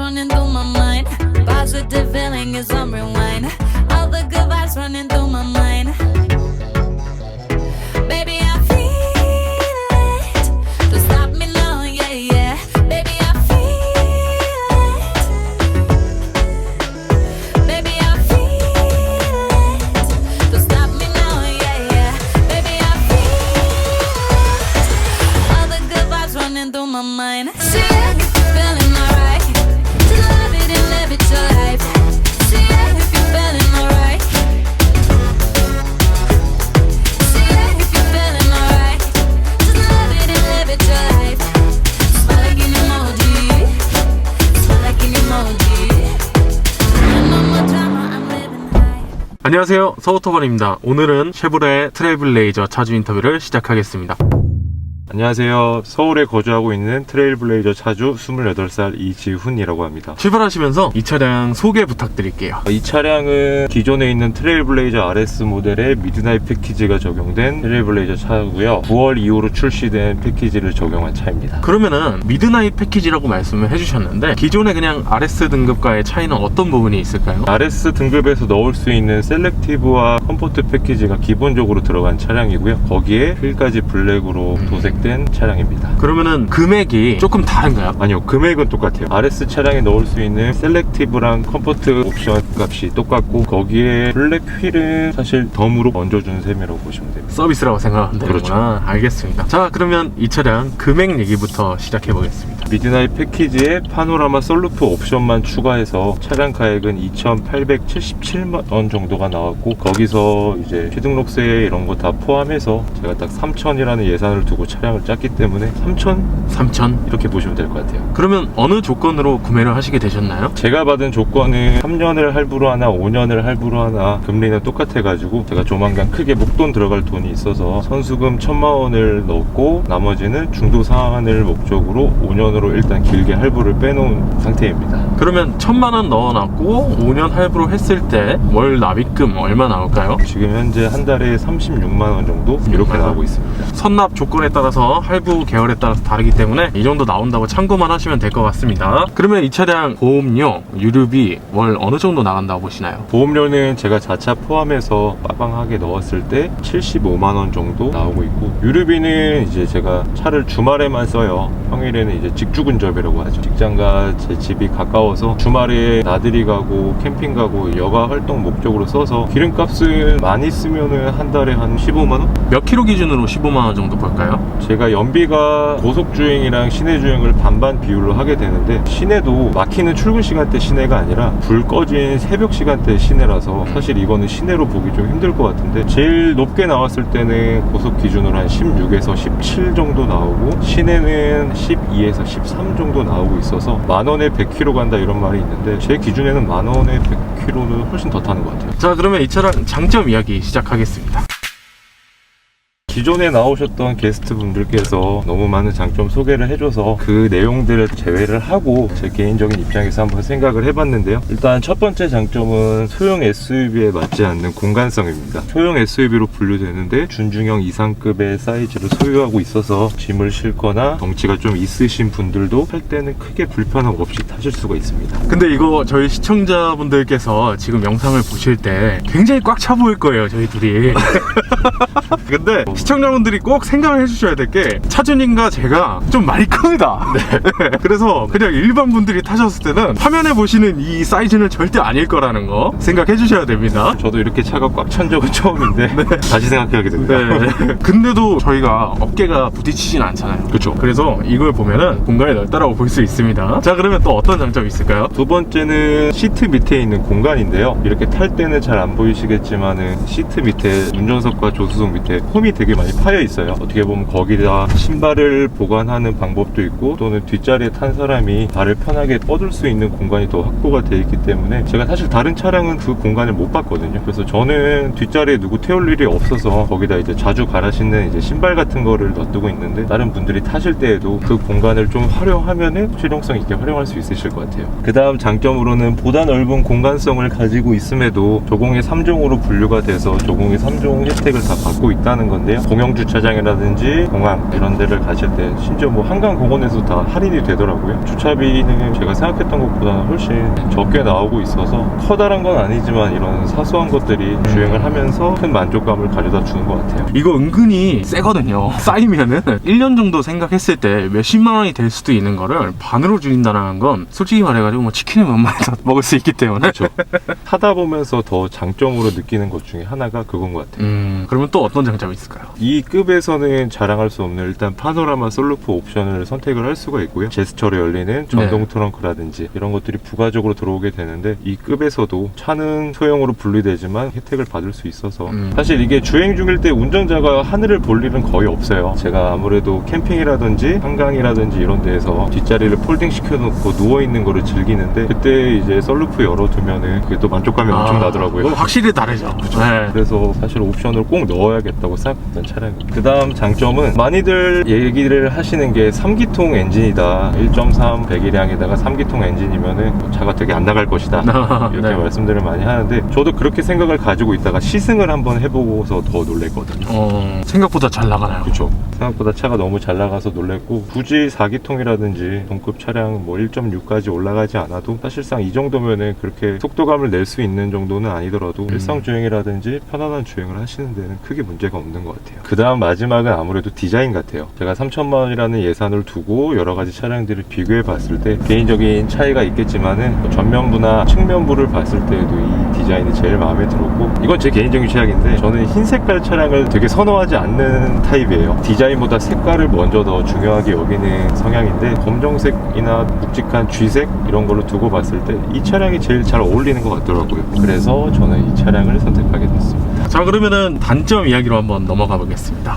running through my mind. Positive feeling is on rewind. All the good vibes running through my mind. Baby, I feel it. Don't stop me yeah, yeah. Baby, I feel it. Baby, I feel it. Don't stop me yeah, yeah. Baby, I feel it. All the good vibes running through my mind. Feeling 안녕하세요. 서우터번입니다. 오늘은 쉐보레 트레이블레이저 차주 인터뷰를 시작하겠습니다 안녕하세요. 서울에 거주하고 있는 트레일블레이저 차주 28살 이지훈이라고 합니다. 출발하시면서 이 차량 소개 부탁드릴게요 이 차량은 기존에 있는 트레일블레이저 RS 모델의 미드나잇 패키지가 적용된 트레일블레이저 차고요. 9월 이후로 출시된 패키지를 적용한 차입니다. 그러면은 미드나잇 패키지라고 말씀을 해주셨는데 기존에 그냥 RS 등급과의 차이는 어떤 부분이 있을까요? RS 등급에서 넣을 수 있는 셀렉티브와 컴포트 패키지가 기본적으로 들어간 차량이고요. 거기에 휠까지 블랙으로 도색 된 차량입니다. 그러면은 금액이 조금 다른가요? 아니요 금액은 똑같아요 RS 차량에 넣을 수 있는 셀렉티브랑 컴포트 옵션 값이 똑같고 거기에 블랙 휠은 사실 덤으로 얹어주는 셈이라고 보시면 됩니다 서비스라고 생각하면 되는구나 그렇죠. 알겠습니다 자 그러면 이 차량 금액 얘기부터 시작해 보겠습니다 미드나잇 패키지에 파노라마 썰루프 옵션만 추가해서 차량 가액은 2,877만 원 정도가 나왔고 거기서 이제 취등록세 이런 거 다 포함해서 제가 딱 3,000이라는 예산을 두고 차량 을 짰기 때문에 3,000 3천 이렇게 보시면 될 것 같아요 그러면 어느 조건으로 구매를 하시게 되셨나요? 제가 받은 조건은 3년을 할부로 하나 5년을 할부로 하나 금리는 똑같아가지고 제가 조만간 크게 목돈 들어갈 돈이 있어서 선수금 천만 원을 넣고 나머지는 중도 상환을 목적으로 5년으로 일단 길게 할부를 빼놓은 상태입니다. 그러면 천만 원 넣어놨고 5년 할부로 했을 때 월 납입금 얼마 나올까요? 지금 현재 한 달에 36만 원 정도 이렇게 나오고 있습니다. 선납 조건에 따라서 할부 계열에 따라서 다르기 때문에 이 정도 나온다고 참고만 하시면 될 것 같습니다. 그러면 이 차량 보험료, 유류비 월 어느 정도 나간다고 보시나요? 보험료는 제가 자차 포함해서 빠방하게 넣었을 때 75만 원 정도 나오고 있고 유류비는 이제 제가 차를 주말에만 써요. 평일에는 이제 직주 근접이라고 하죠. 직장과 제 집이 가까워서 주말에 나들이 가고 캠핑 가고 여가 활동 목적으로 써서 기름값을 많이 쓰면은 한 달에 한 15만 원? 몇 킬로 기준으로 15만 원 정도 볼까요? 제가 연비가 고속 주행이랑 시내 주행을 반반 비율로 하게 되는데 시내도 막히는 출근 시간대 시내가 아니라 불 꺼진 새벽 시간대 시내라서 사실 이거는 시내로 보기 좀 힘들 것 같은데 제일 높게 나왔을 때는 고속 기준으로 한 16에서 17 정도 나오고 시내는 12에서 13 정도 나오고 있어서 만 원에 100km 간다 이런 말이 있는데 제 기준에는 만 원에 100km는 훨씬 더 타는 것 같아요. 자 그러면 이 차량 장점 이야기 시작하겠습니다. 기존에 나오셨던 게스트 분들께서 너무 많은 장점 소개를 해줘서 그 내용들을 제외를 하고 제 개인적인 입장에서 한번 생각을 해봤는데요. 일단 첫 번째 장점은 소형 SUV에 맞지 않는 공간성입니다. 소형 SUV로 분류되는데 준중형 이상급의 사이즈를 소유하고 있어서 짐을 싣거나 덩치가 좀 있으신 분들도 탈 때는 크게 불편함 없이 타실 수가 있습니다. 근데 이거 저희 시청자분들께서 지금 영상을 보실 때 굉장히 꽉 차 보일 거예요 저희 둘이 근데 시청자분들이 꼭 생각을 해주셔야 될 게 차주님과 제가 좀 많이 큽니다 그래서 그냥 일반 분들이 타셨을 때는 화면에 보시는 이 사이즈는 절대 아닐 거라는 거 생각해 주셔야 됩니다 저도 이렇게 차가 꽉 찬 적은 처음인데 다시 생각하게 됩니다. 네. 근데도 저희가 어깨가 부딪히진 않잖아요. 그렇죠. 그래서 이걸 보면은 공간이 넓다라고 볼 수 있습니다. 자, 그러면 또 어떤 장점이 있을까요? 두 번째는 시트 밑에 있는 공간인데요. 이렇게 탈 때는 잘 안 보이시겠지만은 시트 밑에 운전석과 조수석 밑에 홈이 되게 많이 파여 있어요. 어떻게 보면 거기다 신발을 보관하는 방법도 있고 또는 뒷자리에 탄 사람이 발을 편하게 뻗을 수 있는 공간이 더 확보가 되어 있기 때문에 제가 사실 다른 차량은 그 공간을 못 봤거든요. 그래서 저는 뒷자리에 누구 태울 일이 없어서 거기다 이제 자주 갈아 신는 이제 신발 같은 거를 놔두고 있는데 다른 분들이 타실 때에도 그 공간을 좀 활용하면은 실용성 있게 활용할 수 있으실 것 같아요. 그 다음 장점으로는 보다 넓은 공간성을 가지고 있음에도 조공의 3종으로 분류가 돼서 조공의 3종 혜택을 다 받고 있다는 건데요. 공영 주차장이라든지 공항 이런 데를 가실 때 심지어 뭐 한강 공원에서 다 할인이 되더라고요. 주차비는 제가 생각했던 것보다 훨씬 적게 나오고 있어서 커다란 건 아니지만 이런 사소한 것들이 주행을 하면서 큰 만족감을 가져다 주는 것 같아요. 이거 은근히 세거든요. 쌓이면은 1년 정도 생각했을 때 몇십만 원이 될 수도 있는 거를 반으로 줄인다는 건 솔직히 말해가지고 뭐 치킨을 더 먹을 수 있기 때문에. 그렇죠. 타다 보면서 더 장점으로 느끼는 것 중에 하나가 그건 것 같아요. 음, 그러면 또 어떤 장점이 있을까요? 이 급에서는 자랑할 수 없는 일단 파노라마 솔루프 옵션을 선택을 할 수가 있고요. 제스처로 열리는 전동 네. 트렁크라든지 이런 것들이 부가적으로 들어오게 되는데 이 급에서도 차는 소형으로 분리되지만 혜택을 받을 수 있어서 음. 사실 이게 주행 중일 때 운전자가 하늘을 볼 일은 거의 없어요. 제가 아무래도 캠핑이라든지 한강이라든지 이런 데에서 뒷자리를 폴딩 시켜놓고 누워 있는 거를 즐기는데 그때 이제 썰루프 열어두면은 그게 또 만족감이 엄청 아, 나더라고요. 확실히 다르죠. 네. 그래서 사실 옵션을 꼭 넣어야겠다고 생각했 던 차량입니다. 그 다음 장점은 많이들 얘기를 하시는 게 3기통 엔진이다. 1.3 배기량에다가 3기통 엔진이면은 차가 되게 안 나갈 것이다. 이렇게 네. 말씀들을 많이 하는데 저도 그렇게 생각을 가지고 있다가 시승을 한번 해보고서 더 놀랬거든요. 어, 생각보다 잘 나가나요? 그렇죠. 생각보다 차가 너무 잘 나가서 놀랬고 굳이 4기통이라든지 동급 차량 뭐 1.6까지 올라가지 않아도 사실상 이 정도면은 그렇게 속도감을 낼 수 있는 정도는 아니더라도 일상 주행이라든지 편안한 주행을 하시는 데는 크게 문제가 없는 것 같아요. 그 다음 마지막은 아무래도 디자인 같아요. 제가 3천만 원이라는 예산을 두고 여러 가지 차량들을 비교해 봤을 때 개인적인 차이가 있겠지만은 뭐 전면부나 측면부를 봤을 때에도 이 디자인이 제일 마음에 들었고 이건 제 개인적인 취향인데 저는 흰 색깔 차량을 되게 선호하지 않는 타입이에요. 디자인보다 색깔을 먼저 더 중요하게 여기는 성향인데 검정색이나 묵직한 쥐색 이런 걸로 두고 봤을 때 이 차량이 제일 잘 어울리는 것 같더라고요. 그래서 저는 이 차량을 선택하게 됐습니다. 자, 그러면은 단점 이야기로 한번 넘어가 보겠습니다.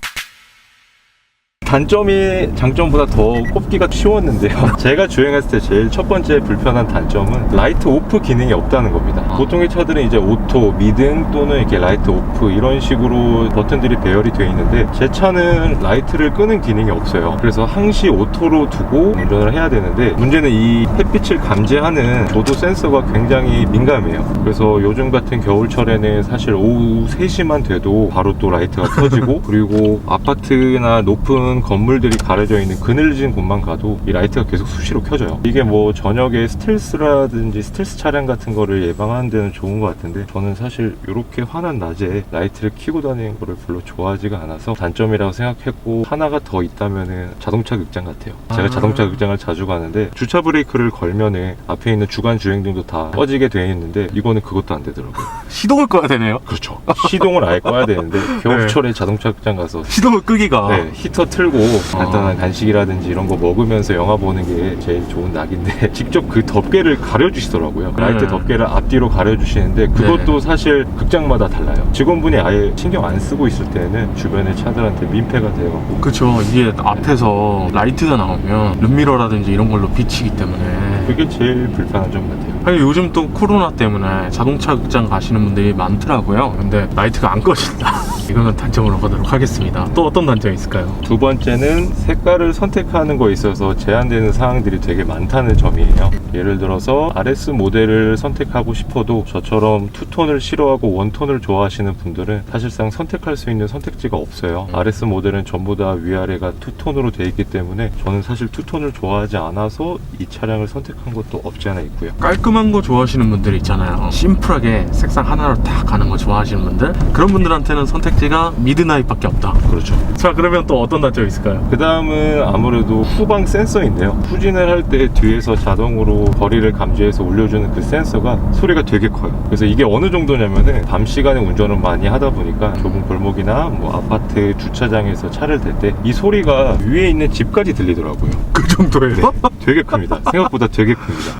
단점이 장점보다 더 꼽기가 쉬웠는데요. 제가 주행했을 때 제일 첫 번째 불편한 단점은 라이트 오프 기능이 없다는 겁니다. 아. 보통의 차들은 이제 오토, 미등 또는 이렇게 라이트 오프 이런 식으로 버튼들이 배열이 되어 있는데 제 차는 라이트를 끄는 기능이 없어요. 그래서 항시 오토로 두고 운전을 해야 되는데 문제는 이 햇빛을 감지하는 조도 센서가 굉장히 민감해요. 그래서 요즘 같은 겨울철에는 사실 오후 3시만 돼도 바로 또 라이트가 켜지고 그리고 아파트나 높은 건물들이 가려져 있는 그늘진 곳만 가도 이 라이트가 계속 수시로 켜져요. 이게 뭐 저녁에 스텔스라든지 스텔스 차량 같은 거를 예방하는 데는 좋은 것 같은데 저는 사실 이렇게 환한 낮에 라이트를 켜고 다니는 거를 별로 좋아하지가 않아서 단점이라고 생각했고 하나가 더 있다면은 자동차 극장 같아요. 제가 아. 자동차 극장을 자주 가는데 주차 브레이크를 걸면은 앞에 있는 주간 주행등도 다 꺼지게 되어 있는데 이거는 그것도 안 되더라고요. 시동을 꺼야 되네요. 그렇죠. 시동을 아예 꺼야 되는데 겨울철에 자동차 극장 가서 시동을 끄기가. 네, 히터 틀고 간단한 아. 간식이라든지 이런 거 먹으면서 영화 보는 게 제일 좋은 낙인데 직접 그 덮개를 가려주시더라고요. 라이트 네. 덮개를 앞뒤로 가려주시는데 그것도 네. 사실 극장마다 달라요. 직원분이 아예 신경 안 쓰고 있을 때는 주변의 차들한테 민폐가 되어가고 그쵸. 이게 앞에서 라이트가 나오면 룸미러라든지 이런 걸로 비치기 때문에. 그게 제일 불편한 점 같아요. 아니 요즘 또 코로나 때문에 자동차 극장 가시는 분들이 많더라고요. 근데 라이트가 안 꺼진다. 이거는 단점으로 보도록 하겠습니다. 또 어떤 단점이 있을까요? 두 번째는 색깔을 선택하는 거에 있어서 제한되는 사항들이 되게 많다는 점이에요. 예를 들어서 RS 모델을 선택하고 싶어도 저처럼 투톤을 싫어하고 원톤을 좋아하시는 분들은 사실상 선택할 수 있는 선택지가 없어요. RS 모델은 전부 다 위아래가 투톤으로 되어 있기 때문에 저는 사실 투톤을 좋아하지 않아서 이 차량을 선택 한 것도 없지 않아 있고요. 깔끔한 거 좋아하시는 분들 있잖아요. 심플하게 색상 하나로 딱 가는 거 좋아하시는 분들. 그런 분들한테는 선택지가 미드나잇밖에 없다. 그렇죠. 자 그러면 또 어떤 단점이 있을까요? 그 다음은 아무래도 후방 센서인데요. 후진을 할 때 뒤에서 자동으로 거리를 감지해서 올려주는 그 센서가 소리가 되게 커요. 그래서 이게 어느 정도냐면은 밤 시간에 운전을 많이 하다 보니까 좁은 골목이나 뭐 아파트 주차장에서 차를 댈 때 이 소리가 위에 있는 집까지 들리더라고요. 그 정도예요? 되게 큽니다. 생각보다 되게 큽니다.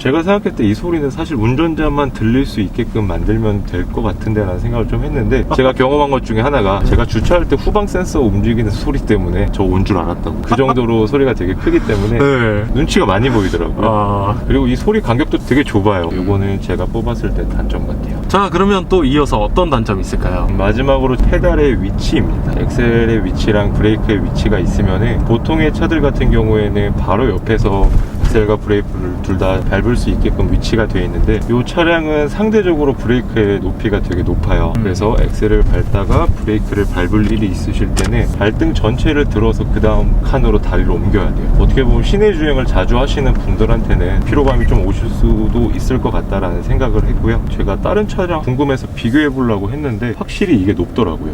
제가 생각할 때 이 소리는 사실 운전자만 들릴 수 있게끔 만들면 될 것 같은데 라는 생각을 좀 했는데 제가 경험한 것 중에 하나가 제가 주차할 때 후방 센서 움직이는 소리 때문에 저 온 줄 알았다고. 그 정도로 소리가 되게 크기 때문에 네. 눈치가 많이 보이더라고요. 아, 그리고 이 소리 간격도 되게 좁아요. 이거는 제가 뽑았을 때 단점 같아요 자 그러면 또 이어서 어떤 단점이 있을까요? 마지막으로 페달의 위치입니다. 엑셀의 위치랑 브레이크의 위치가 있으면 보통의 차들 같은 경우에는 바로 옆에서 엑셀과 브레이크를 둘 다 밟을 수 있게끔 위치가 되어 있는데 이 차량은 상대적으로 브레이크의 높이가 되게 높아요. 음. 그래서 엑셀을 밟다가 브레이크를 밟을 일이 있으실 때는 발등 전체를 들어서 그 다음 칸으로 다리를 옮겨야 돼요. 어떻게 보면 시내 주행을 자주 하시는 분들한테는 피로감이 좀 오실 수도 있을 것 같다라는 생각을 했고요. 제가 다른 차량 궁금해서 비교해 보려고 했는데 확실히 이게 높더라고요.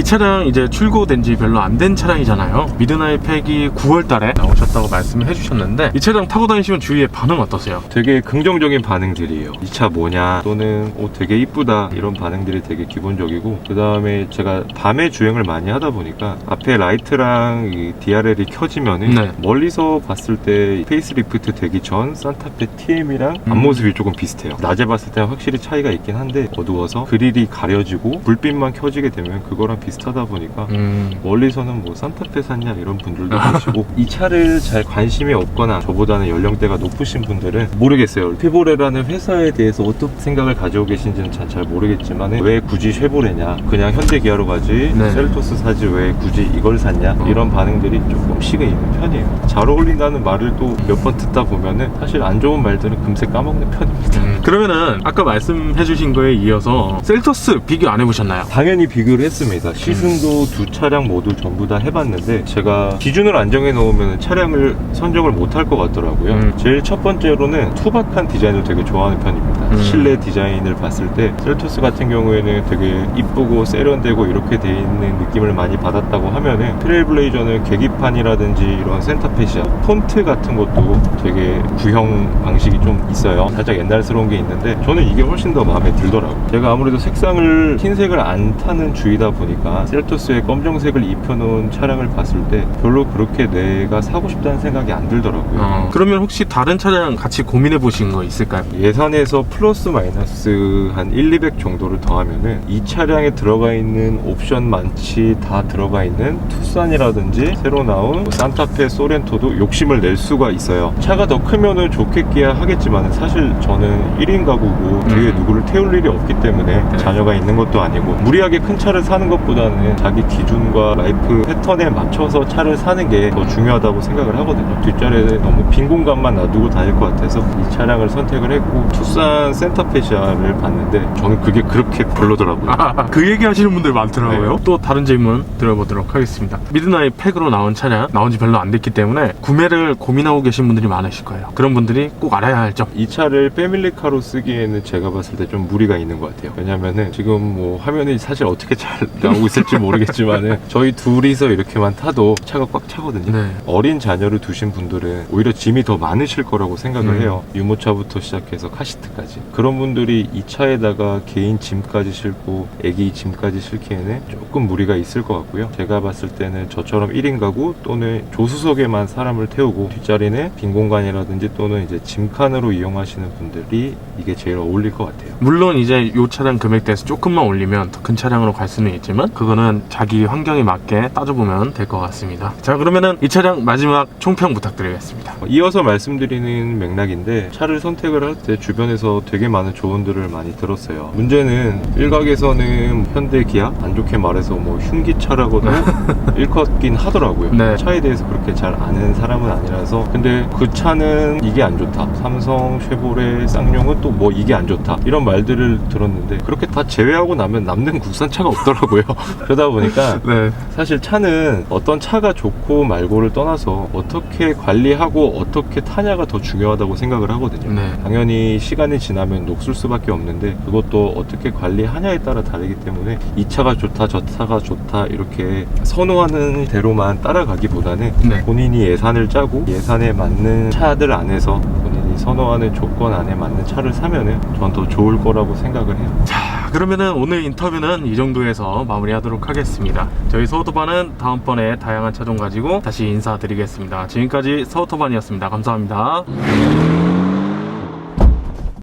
이 차량 이제 출고된 지 별로 안 된 차량이잖아요. 미드나잇 팩이 9월 달에 나오셨다고 말씀을 해주셨는데 이 차량 타고 다니시면 주위의 반응 어떠세요? 되게 긍정적인 반응들이에요. 이 차 뭐냐 또는 오 되게 이쁘다 이런 반응들이 되게 기본적이고 그 다음에 제가 밤에 주행을 많이 하다 보니까 앞에 라이트랑 이 DRL이 켜지면 은 네. 멀리서 봤을 때 페이스리프트 되기 전 산타페 TM이랑 음. 앞모습이 조금 비슷해요. 낮에 봤을 때는 확실히 차이가 있긴 한데 어두워서 그릴이 가려지고 불빛만 켜지게 되면 그거랑 비슷 하다 보니까 음, 멀리서는 뭐 산타페 샀냐 이런 분들도 계시고 이 차를 잘 관심이 없거나 저보다는 연령대가 높으신 분들은 모르겠어요 쉐보레라는 회사에 대해서 어떤 생각을 가지고 계신지는 잘, 잘 모르겠지만 왜 굳이 쉐보레냐 그냥 현대기아로 가지 네. 셀토스 사지 왜 굳이 이걸 샀냐 어. 이런 반응들이 조금씩은 있는 편이에요 잘 어울린다는 말을 또 몇 번 듣다 보면은 사실 안 좋은 말들은 금세 까먹는 편입니다 음. 그러면은 아까 말씀해주신 거에 이어서 셀토스 비교 안 해보셨나요? 당연히 비교를 했습니다. 시승도 두 차량 모두 전부 다 해봤는데 제가 기준을 안 정해 놓으면 차량을 선정을 못 할 것 같더라고요. 음. 제일 첫 번째로는 투박한 디자인을 되게 좋아하는 편입니다. 음. 실내 디자인을 봤을 때 셀토스 같은 경우에는 되게 이쁘고 세련되고 이렇게 돼 있는 느낌을 많이 받았다고 하면은 트레일블레이저는 계기판이라든지 이런 센터페시아 폰트 같은 것도 되게 구형 방식이 좀 있어요. 살짝 옛날스러운 게 있는데 저는 이게 훨씬 더 마음에 들더라고요. 제가 아무래도 색상을 흰색을 안 타는 주의다 보니까 셀토스에 검정색을 입혀놓은 차량을 봤을 때 별로 그렇게 내가 사고 싶다는 생각이 안 들더라고요. 어, 그러면 혹시 다른 차량 같이 고민해 보신 거 있을까요? 예산에서 플러스 마이너스 한 1, 200 정도를 더하면은 이 차량에 들어가 있는 옵션 많지 다 들어가 있는 투싼이라든지 새로 나온 뭐 산타페 소렌토도 욕심을 낼 수가 있어요. 차가 더 크면은 좋겠기야 하겠지만 사실 저는 1인 가구고 뒤에 음. 누구를 태울 일이 없기 때문에 네. 자녀가 있는 것도 아니고 무리하게 큰 차를 사는 것보다 는 자기 기준과 라이프 패턴에 맞춰서 차를 사는 게 더 중요하다고 생각을 하거든요. 뒷자리에 너무 빈 공간만 놔두고 다닐 것 같아서 이 차량을 선택을 했고 투싼 센터페시아를 봤는데 저는 그게 그렇게 별로더라고요. 아, 그 얘기 하시는 분들 많더라고요. 네. 또 다른 질문 드려보도록 하겠습니다. 미드나잇 팩으로 나온 차량 나온 지 별로 안 됐기 때문에 구매를 고민하고 계신 분들이 많으실 거예요. 그런 분들이 꼭 알아야 할 점. 이 차를 패밀리카로 쓰기에는 제가 봤을 때 좀 무리가 있는 것 같아요. 왜냐면은 지금 뭐 화면이 사실 어떻게 잘 나오고 있을지 모르겠지만은 저희 둘이서 이렇게만 타도 차가 꽉 차거든요. 네. 어린 자녀를 두신 분들은 오히려 짐이 더 많으실 거라고 생각을 음. 해요. 유모차부터 시작해서 카시트까지. 그런 분들이 이 차에다가 개인 짐까지 싣고 애기 짐까지 싣기에는 조금 무리가 있을 것 같고요. 제가 봤을 때는 저처럼 1인 가구 또는 조수석에만 사람을 태우고 뒷자리는 빈 공간이라든지 또는 이제 짐칸으로 이용하시는 분들이 이게 제일 어울릴 것 같아요. 물론 이제 이 차량 금액대에서 조금만 올리면 더 큰 차량으로 갈 수는 있지만 그거는 자기 환경에 맞게 따져보면 될 것 같습니다. 자 그러면은 이 차량 마지막 총평 부탁드리겠습니다. 이어서 말씀드리는 맥락인데 차를 선택을 할 때 주변에서 되게 많은 조언들을 많이 들었어요. 문제는 일각에서는 현대 기아 안 좋게 말해서 뭐 흉기차라고도 일컫긴 하더라고요. 네. 차에 대해서 그렇게 잘 아는 사람은 아니라서 근데 그 차는 이게 안 좋다. 삼성, 쉐보레, 쌍용은 또 뭐 이게 안 좋다. 이런 말들을 들었는데 그렇게 다 제외하고 나면 남는 국산차가 없더라고요. 그러다 보니까 네. 사실 차는 어떤 차가 좋고 말고를 떠나서 어떻게 관리하고 어떻게 타냐가 더 중요하다고 생각을 하거든요. 네. 당연히 시간이 지나면 녹슬 수밖에 없는데 그것도 어떻게 관리하냐에 따라 다르기 때문에 이 차가 좋다 저 차가 좋다 이렇게 선호하는 대로만 따라가기보다는 네. 본인이 예산을 짜고 예산에 맞는 차들 안에서 본인이 선호하는 조건 안에 맞는 차를 사면은 전 더 좋을 거라고 생각을 해요. 자 그러면은 오늘 인터뷰는 이 정도에서 마무리하도록 하겠습니다. 저희 서우토반은 다음번에 다양한 차종 가지고 다시 인사드리겠습니다. 지금까지 서우토반이었습니다. 감사합니다.